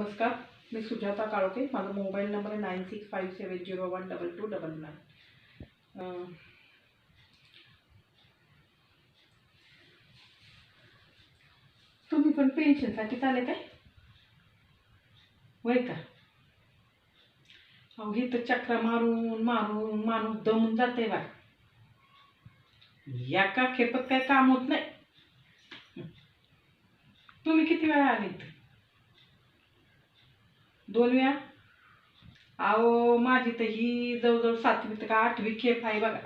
नमस्कार मी सुजाता काळोखे. माझा mobile number आहे nine six five seven zero one double two double nine. तुम्ही पण पेन्शनसाठी चालेल काय? वय का? अहो इथं चक्र मारून मारून माणूस दमून जाते बा या का खेपत काय काम होत नाही. तुम्ही किती वेळा आलीत? दोन वेळा अहो माझी तर ही जवळजवळ सातवी तर का आठवी खेप आहे बघा.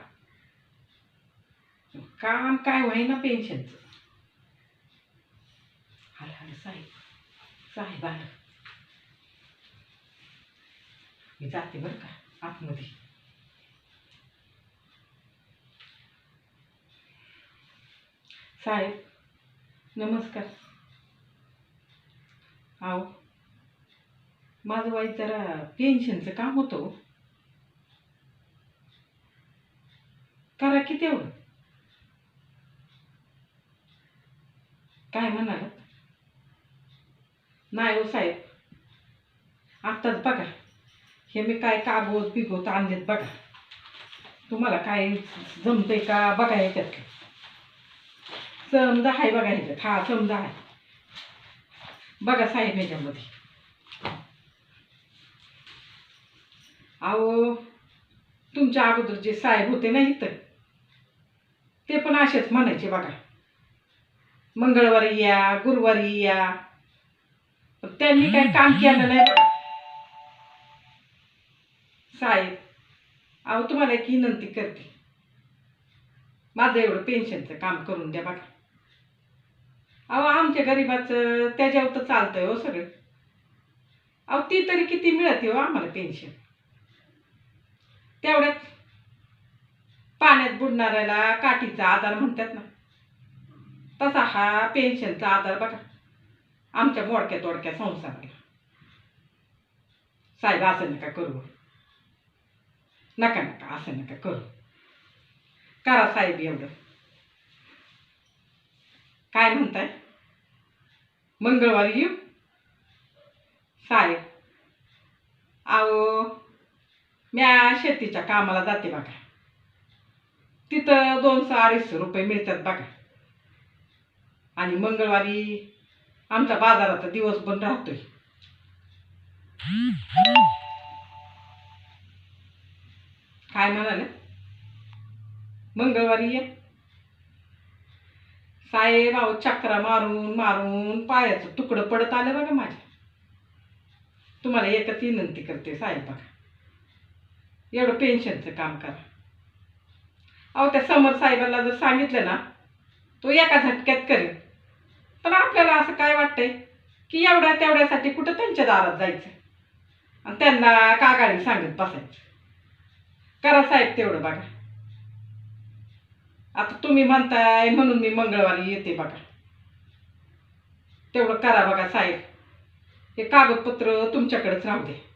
काम काय होईना पेन्शनचं हाल हाल साहेब. साहेब आलं. मी जाते बरं का आतमध्ये. साहेब नमस्कार. आहो माझं वाईट जरा पेन्शनचं काम होतं हो. करा की तेवढं. काय म्हणाल? नाही हो साहेब. आत्ताच बघा. हे मी काय कागद बिगोत आणलेत बघा. तुम्हाला काय जमतंय का बघा ह्याच्यात समजा आहे बघा ह्याच्यात हा समजा आहे. बघा साहेब ह्याच्यामध्ये अहो तुमच्या अगोदर जे साहेब होते ना इथं ते पण असेच म्हणायचे बघा. मंगळवारी या गुरुवारी या. त्यांनी काही काम केलं नाही. साहेब अहो तुम्हाला एक विनंती करते. माझं एवढं पेन्शनचं काम करून द्या बघा. अहो आमच्या गरीबाचं त्याच्यावर तर चालतंय हो सगळं. अहो ती तरी किती मिळते हो आम्हाला पेन्शन? तेवढ्यात पाण्यात बुडणाऱ्याला काठीचा आधार म्हणतात ना. तसा हा पेन्शनचा आधार बघा. आमच्या मोडक्या तोडक्या संसाराला. साहेब असं नका करू. नका नका असं नका करू. करा साहेब एवढं. काय म्हणताय? मंगळवारी येऊ? साहेब. अहो म्या शेतीच्या कामाला जाते बघा. तिथं दोनशे अडीचशे रुपये मिळतात बघा. आणि मंगळवारी आमचा बाजारात दिवस बंद राहतोय. काय म्हणाले? मंगळवारी ये. साहेब अहो चक्रा मारून मारून पायाचं तुकडं पडत आलं बघा माझ्या. तुम्हाला एकच विनंती करते साहेब बघा. एवढं पेन्शनचं काम करा. अहो त्या समर साहेबाला जर सांगितलं ना तो एका झटक्यात करेल. पण आपल्याला असं काय वाटतंय? की एवढ्या तेवढ्यासाठी कुठं त्यांच्या दारात जायचं? आणि त्यांना कागाळी सांगत बसायचं. करा साहेब तेवढं बघा. आता तुम्ही म्हणताय म्हणून मी मंगळवारी येते बघा. तेवढं करा बघा साहेब. हे कागदपत्र तुमच्याकडेच राहू दे.